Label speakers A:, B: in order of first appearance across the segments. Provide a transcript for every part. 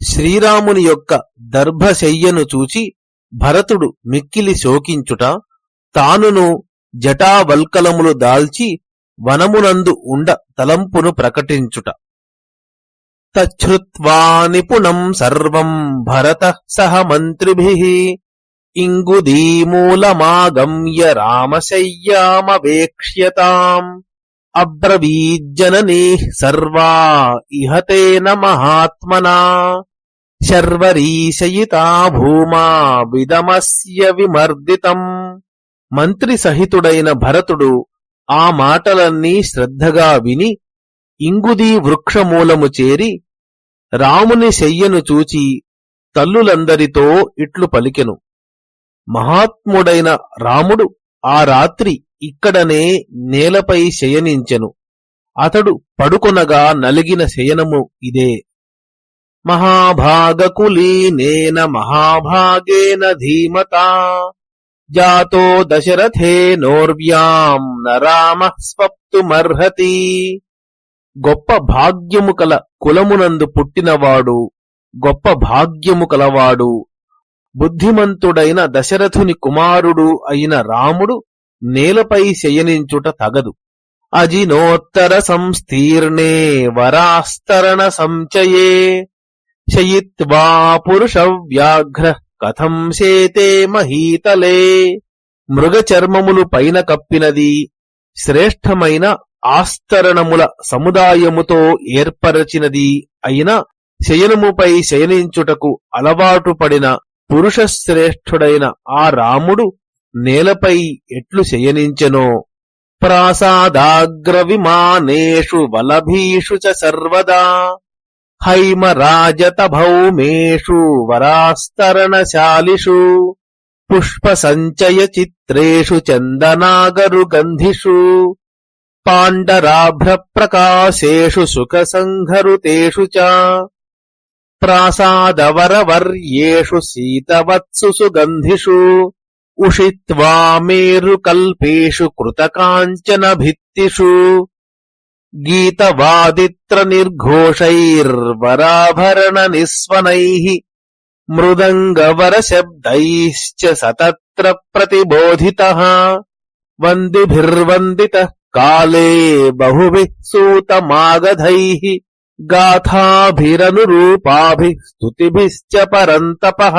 A: శ్రీరాముని యొక్క దర్భశయ్యను చూచి భరతుడు మిక్కిలి శోకించుట తానును జటావల్కలములు దాల్చి వనమునందు ఉండ తలంపును ప్రకటించుట. తచ్చుత్వా నిపుణం సర్వం భరత సహ మంత్రిభిః ఇంగుదీమూలమాగమ్య రామశయ్యామవేక్ష్యతాం. అబ్రవీజ్జననీ సర్వా ఇహతేన మహాత్మనా. శర్వరీశయితా భూమా విదమస్య విమర్దితం. మంత్రి సహితుడైన భరతుడు ఆ మాటలన్నీ శ్రద్ధగా విని ఇంగుదీ వృక్షమూలము చేరి రాముని శయ్యను చూచి తల్లులందరితో ఇట్లు పలికెను. మహాత్ముడైన రాముడు ఆ రాత్రి ఇక్కడనే నేలపై శయనించెను. అతడు పడుకొనగా నలిగిన శయనము ఇదే. మహాభాగకులీనేన మహాభాగేన ధీమతా. జాతో దశరథేనోర్వ్యాం నరామ స్వప్తుమర్హతి. గొప్ప భాగ్యము కల కులమునందు పుట్టినవాడు గొప్ప భాగ్యము కలవాడు బుద్ధిమంతుడైన దశరథుని కుమారుడు అయిన రాముడు నేలపై శయనించుట తగదు. అజినోత్తర సంస్థీర్ణే వరాస్తరణ సంచయే. శయిత్వా పురుష వ్యాఘ్ర కథం శేతే మహీతలే. మృగచర్మములు పైన కప్పినది శ్రేష్టమైన ఆస్తరణముల సముదాయముతో ఏర్పరచినది అయిన శయనముపై శయనించుటకు అలవాటు పడిన పురుషశ్రేష్ఠుడైన ఆ రాముడు నేలపై ఎట్లు శయనించెనో? ప్రాసాదాగ్ర విమానేషు వలభీషు చ సర్వదా. హైమరాజత భౌమేషు వరాస్తరణశాలిషు పుష్ప సంచయ చిత్రేషు చందనాగరు గంధిషు పాండరాభ్ర ప్రకాశేషు సుఖ సంఘరుతేషు చ ప్రాసాదవరవర్యేషు గీతవాదిత్ర నిర్ఘోషైర్వరాభరణ నిస్వనైః మృదంగవర శబ్దైశ్చ సతత్ర ప్రతిబోధితః వందిభిర్వందిత కాలే బహుభిః సూతమాగధైః గాథాభిరనురూపాభిః స్తుతిభిశ్చ పరంతపః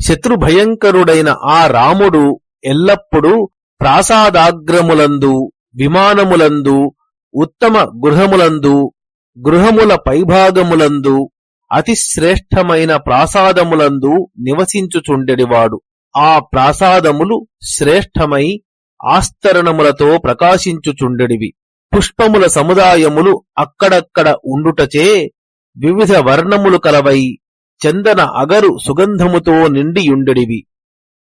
A: శత్రుభయంకరుడైన ఆ రాముడు ఎల్లప్పుడూ ప్రాసాదాగ్రములందు విమానములందు ఉత్తమ గృహములందు గృహముల పైభాగములందు అతి శ్రేష్టమైన ప్రాసాదములందు నివసించుచుండెడివాడు. ఆ ప్రాసాదములు శ్రేష్టమై ఆస్తరణములతో ప్రకాశించుచుండెడివి. పుష్పముల సముదాయములు అక్కడక్కడ ఉండుటచే వివిధ వర్ణములు కలవై చందన అగరు సుగంధముతో నిండియుండెడివి.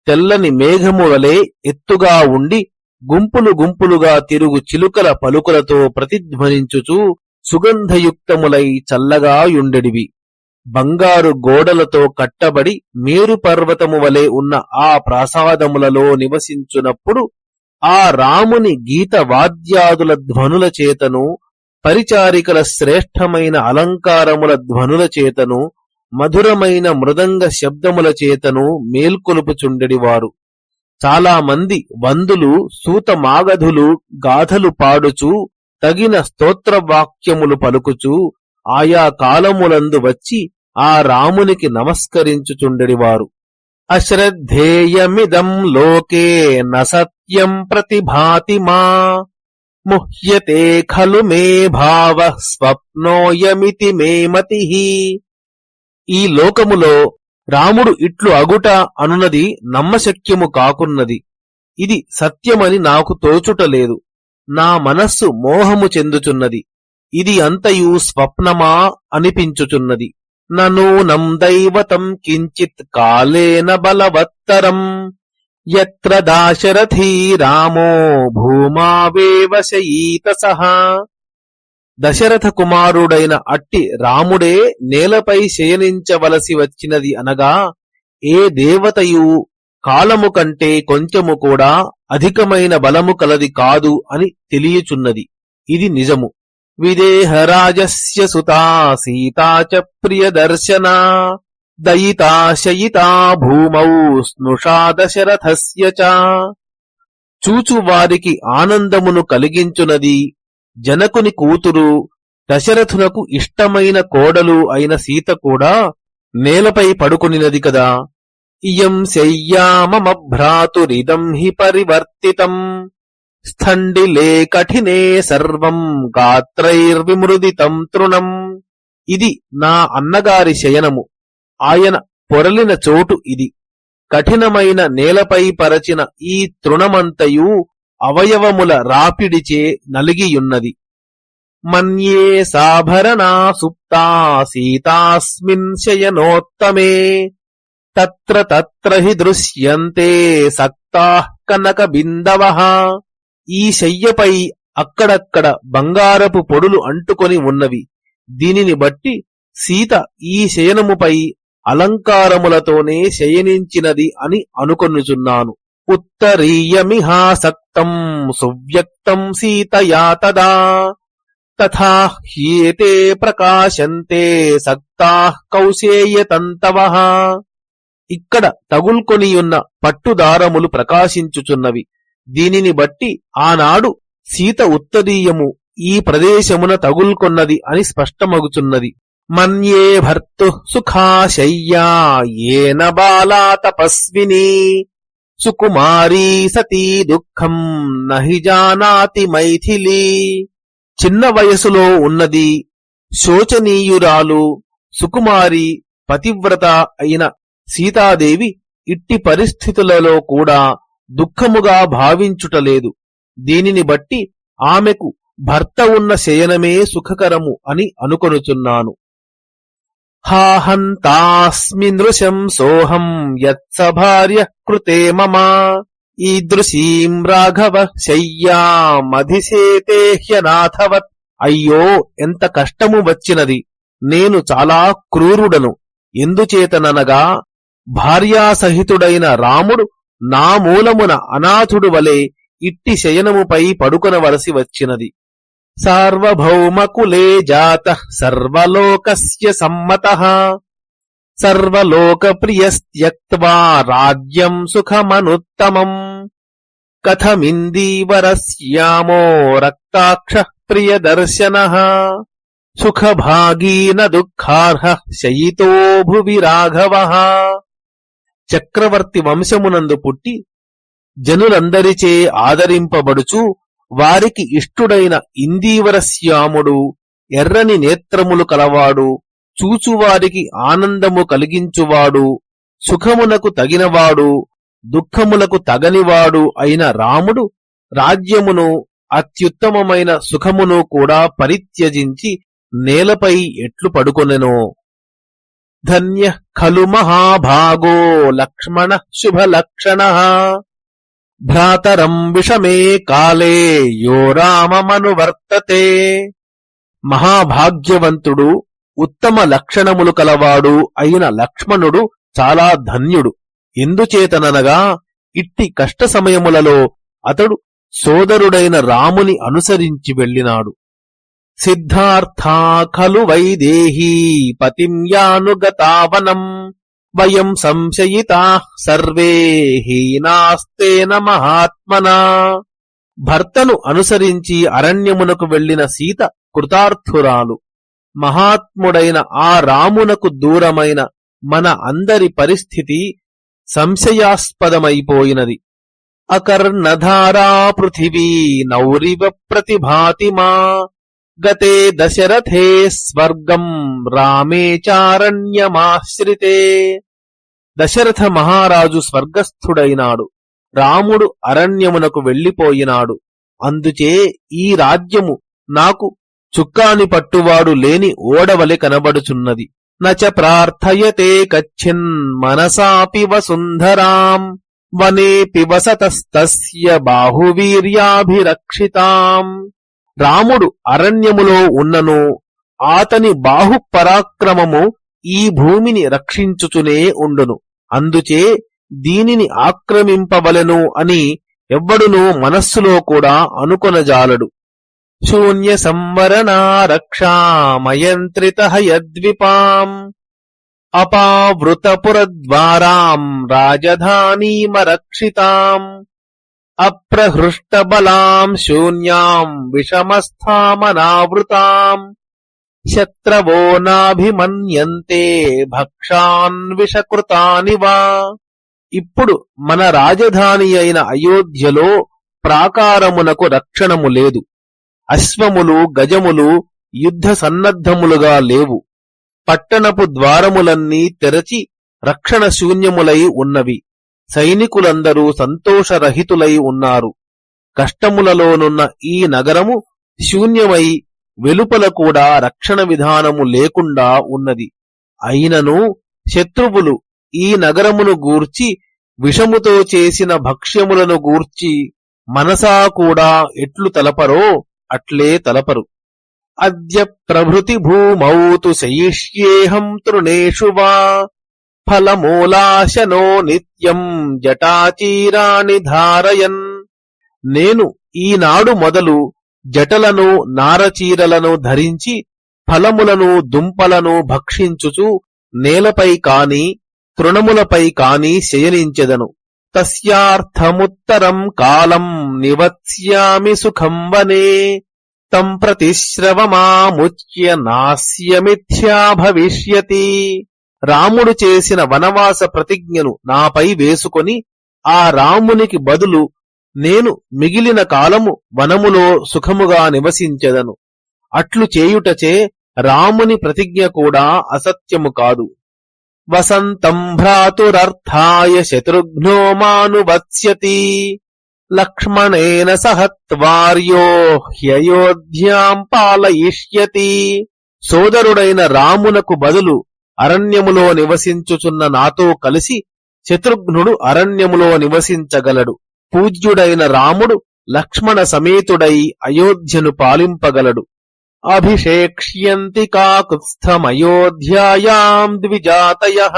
A: తెల్లని మేఘము వలె ఎత్తుగా ఉండి గుంపులు గుంపులుగా తిరుగు చిలుకల పలుకులతో ప్రతిధ్వనించుచూ సుగంధయుక్తములై చల్లగా యుండెడివి. బంగారు గోడలతో కట్టబడి మేరు పర్వతము వలె ఉన్న ఆ ప్రాసాదములలో నివసించునప్పుడు ఆ రాముని గీత వాద్యాదుల ధ్వనుల చేతను పరిచారికల శ్రేష్టమైన అలంకారముల ధ్వనుల చేతను మధురమైన మృదంగ శబ్దముల చేతను మేల్కొలుపుచుండెడివారు. చాలా మంది వందులు సూతమాగధులు గాథలు పాడుచు తగిన స్తోత్రవాక్యములు పలుకుచు ఆయా కాలములందు వచ్చి ఆ రామునికి నమస్కరించుచుండెడివారు. అశ్రద్ధేయమిదం లోకే నసత్యం ప్రతిభాతి మా ముహ్యతే ఖలు మే భావ స్వప్నోయమితి మే మతి. ఈ లోకములో రాముడు ఇట్లు అగుట అనునది నమ్మశక్యము కాకున్నది. ఇది సత్యమని నాకు తోచుటలేదు. నా మనస్సు మోహము చెందుచున్నది. ఇది అంతయు స్వప్నమా అనిపించుచున్నది. నూనం దైవతం కించిత్ కాలేన బలవత్తరం. ఎత్ర దాశరథీ రామో భూమావేవ శయీత సహా దశరథ కుమారుడైన అట్టి రాముడే నేలపై శయనించవలసి వచ్చినది అనగా ఏ దేవతయు కాలము కంటే కొంచెము కూడా అధికమైన బలము కలది కాదు అని తెలియచున్నది. ఇది నిజము. విదేహరాజస్య సుతా సీతా చ ప్రియదర్శనా దయితా శయితా భూమౌ స్నుషా దశరథస్య చూచువారికి ఆనందమును కలిగించునది జనకుని కూతురు దశరథునకు ఇష్టమైన కోడలు అయిన సీత కూడా నేలపై పడుకునినది కదా. ఇయం శయ్యామమ భ్రాతురిదం హి పరివర్తితం. స్థండిలే కఠినే సర్వం గాత్రైర్విమృదితం తృణం. ఇది నా అన్నగారి శయనము. ఆయన పొరలిన చోటు ఇది. కఠినమైన నేలపై పరచిన ఈ తృణమంతయు అవయవముల రాపిడిచే నలిగియున్నది. మన్యే సాభరణా సుప్తా సీతాస్మిన్ శయనోత్తమే. తత్ర తత్ర హి దృశ్యంతే సక్తా కనక బిందవ. ఈ శయ్యపై అక్కడక్కడ బంగారపు పొడులు అంటుకొని ఉన్నవి. దీనిని బట్టి సీత ఈ శయనముపై అలంకారములతోనే శయనించినది అని అనుకొనుచున్నాను. ఉత్తరీయమిహాసక్తం సువ్యక్తం సీతయా తదా తథా హ్యేతే ప్రకాశంతే సక్తా కౌశేయతంతవ ఇక్కడ తగుల్కొనియున్న పట్టుదారములు ప్రకాశించుచున్నవి. దీనిని బట్టి ఆనాడు సీత ఉత్తరీయము ఈ ప్రదేశమున తగుల్కొన్నది అని స్పష్టమగుచున్నది. మన్యే భర్తు సుఖాశయ్యా ఏన బాలా తపస్విని. సుకుమారీ సతీ దుఃఖం నహి జానాతి మైథిలి. చిన్న వయసులో ఉన్నది శోచనీయురాలు సుకుమారి పతివ్రత అయిన సీతాదేవి ఇట్టి పరిస్థితులలో కూడా దుఃఖముగా భావించుటలేదు. దీనిని బట్టి ఆమెకు భర్త ఉన్న శయనమే సుఖకరము అని అనుకొనుచున్నాను. హాహంతాస్మినృశం సోహం యత్స భార్య కృతే మమ. ఈదృశీం రాఘవ శయ్యామధిసేతే హ్యనాథవత్. అయ్యో ఎంత కష్టము వచ్చినది. నేను చాలా క్రూరుడను. ఎందుచేతననగా భార్యాసహితుడైన రాముడు నా మూలమున అనాథుడు వలె ఇట్టి శయనముపై పడుకొనవలసి వచ్చినది. సార్వభౌమకులే జాత సర్వలోకస్య సమ్మత సర్వలోకప్రియస్త్యక్వా రాజ్యం సుఖమనుత్తమం కథమిందీవరస్యామో రక్తాక్ష ప్రియదర్శన సుఖభాగీన దుఃఖార్హ శయితో భువి రాఘవ చక్రవర్తి వంశమునందు పుట్టి జనులందరిచే ఆదరింపబడుచు వారికి ఇష్టుడైన ఇందీవరశ్యాముడు ఎర్రని నేత్రములు కలవాడు చూచువారికి ఆనందము కలిగించువాడు సుఖమునకు తగినవాడు దుఃఖములకు తగనివాడు అయిన రాముడు రాజ్యమును అత్యుత్తమమైన సుఖమును కూడా పరిత్యజించి నేలపై ఎట్లు పడుకొనెనో. ధన్య ఖలు మహాభాగో లక్ష్మణ శుభలక్షణ. భ్రాతరం విషమే కాలే యో రామమనువర్తతే మహాభాగ్యవంతుడు ఉత్తమ లక్షణములు కలవాడు అయిన లక్ష్మణుడు చాలా ధన్యుడు. ఎందుచేతననగా ఇట్టి కష్ట సమయములలో అతడు సోదరుడైన రాముని అనుసరించి వెళ్ళినాడు. సిద్ధార్థా ఖలు వైదేహీ పతిం యానుగతావనం వయం సంశయితా సర్వే హీనాస్తేన మహాత్మనా భర్తను అనుసరించి అరణ్యమునకు వెళ్ళిన సీత కృతార్థురాలు. మహాత్ముడైన ఆ రామునకు దూరమైన మన అందరి పరిస్థితి సంశయాస్పదమైపోయినది. అకర్ణధారా పృథివీ నౌరివ ప్రతిభాతి గతే దశరథే స్వర్గం రామే చారణ్యమాశ్రితే దశరథ మహారాజు స్వర్గస్థుడైనాడు. రాముడు అరణ్యమునకు వెళ్ళిపోయినాడు అందుచే ఈ రాజ్యము నాకు చుక్కాని పట్టువాడు లేని ఓడవలె కనబడుచున్నది. నచ ప్రార్థయతే కచ్చిన్ మనసాపి వసుంధరాం వనే వసతస్తస్య బాహువీర్యాభిరక్షితాం. రాముడు అరణ్యములో ఉన్నను ఆతని బాహు పరాక్రమము ఈ భూమిని రక్షించుచునే ఉండును. అందుచే దీనిని ఆక్రమింపవలెను అని ఎవ్వడునూ మనస్సులో కూడా అనుకొనజాలడు. శూన్య సంవరణారక్షామయంత్రిత యద్విపాం అపావృతపురద్వారాం రాజధానీమరక్షితాం అప్రహృష్టబలాం శూన్యాం విషమస్థామనావృతాం శత్రవో నాభిమన్యంతే భక్షాన్ విషకృతాని వా. ఇప్పుడు మన రాజధాని అయిన అయోధ్యలో ప్రాకారమునకు రక్షణము లేదు. అశ్వములు గజములు యుద్ధ సన్నద్ధములుగా లేవు. పట్టణపు ద్వారములన్నీ తెరచి రక్షణ శూన్యములై ఉన్నవి. సైనికులందరూ సంతోషరహితులై ఉన్నారు. కష్టములలోనున్న ఈ నగరము శూన్యమై వెలుపల కూడా రక్షణ విధానము లేకుండా ఉన్నది. అయినను శత్రువులు ఈ నగరమును గూర్చి విషముతో చేసిన భక్ష్యములను గూర్చి మనసా కూడా ఎట్లు తలపరో అట్లే తలపరు. అద్య ప్రభృతి భూమౌతు శయిష్యేహం తృణేషు వా ఫలమూలాశనో నిత్యం జటాచీరాణి ధారయన్. నేను ఈనాడు మొదలు జటలను నారచీరలను ధరించి ఫలములను దుంపలను భక్షించుచు నేలపై కాని తృణములపై కాని శయనించెదను. తస్యార్థముత్తరం కాలం నివత్స్యామి సుఖం వనే. తం ప్రతిశ్రవమాముచ్య నాస్యమిథ్యా భవిష్యతి. రాముడు చేసిన వనవాస ప్రతిజ్ఞను నాపై వేసుకొని ఆ రామునికి బదులు నేను మిగిలిన కాలము వనములో సుఖముగా నివసించెదను. అట్లు చేయుటచే రాముని ప్రతిజ్ఞ కూడా అసత్యము కాదు. వసంతం భ్రాతురర్థాయ శత్రుఘ్నో మానువత్స్యతి లక్ష్మణేన సహత్వార్యో హ్యయోధ్యాం పాలయిష్యతి. సోదరుడైన రామునకు బదులు అరణ్యములో నివసించుచున్న నాతో కలిసి శత్రుఘ్నుడు అరణ్యములో నివసించగలడు. పూజ్యుడైన రాముడు లక్ష్మణ సమేతుడై అయోధ్యను పాలింపగలడు. అభిషేక్ష్యంతి కాకుత్స్థమయోధ్యాయాం ద్విజాతయ.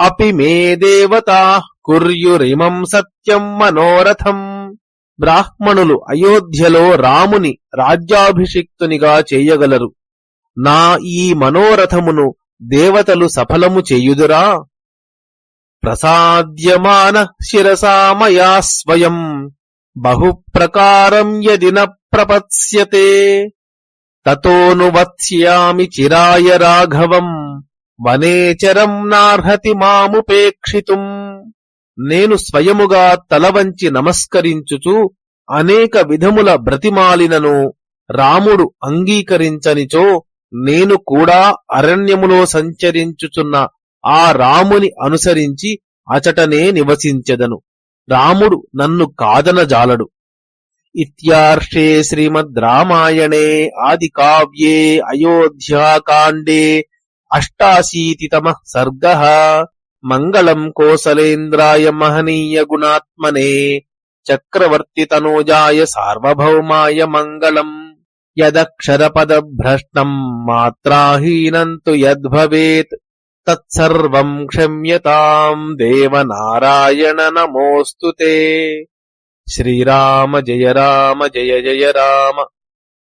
A: అపి మే దేవతా కుర్యురిమం సత్యం మనోరథం. బ్రాహ్మణులు అయోధ్యలో రాముని రాజ్యాభిషిక్తునిగా చేయగలరు. నా ఈ మనోరథమును దేవతలు సఫలము చేయుదురా? ప్రసాద్యమాన శిరసామయా స్వయం. బహుప్రకారం యది న ప్రపత్స్యతే. తతోనువత్స్యామి చిరాయ రాఘవం. వనేచరం నార్హతి మాముపేక్షితుం. నేను స్వయముగా తలవంచి నమస్కరించుచు అనేక విధముల బ్రతిమాలినను రాముడు అంగీకరించనిచో నేను కూడా అరణ్యములో సంచరించుచున్న ఆ రాముని అనుసరించి అచటనే నివసించెదను. రాముడు నన్ను కాదనజాలడు. ఇత్యార్షే శ్రీమద్ రామాయణే ఆది కావ్యే అయోధ్యాకాండే అష్టాశీతితమ సర్గ. మంగళం కోసలేంద్రాయ మహనీయ గుణాత్మనే చక్రవర్తి తనూజాయ సార్వభౌమాయ మంగళం. यदक्षरपदभ्रष्टम् मात्राहीनम् तु यद्भवेत् तत्सर्वम् क्षम्यताम् देवनारायण नमोऽस्तु ते श्रीराम जय राम जय जय राम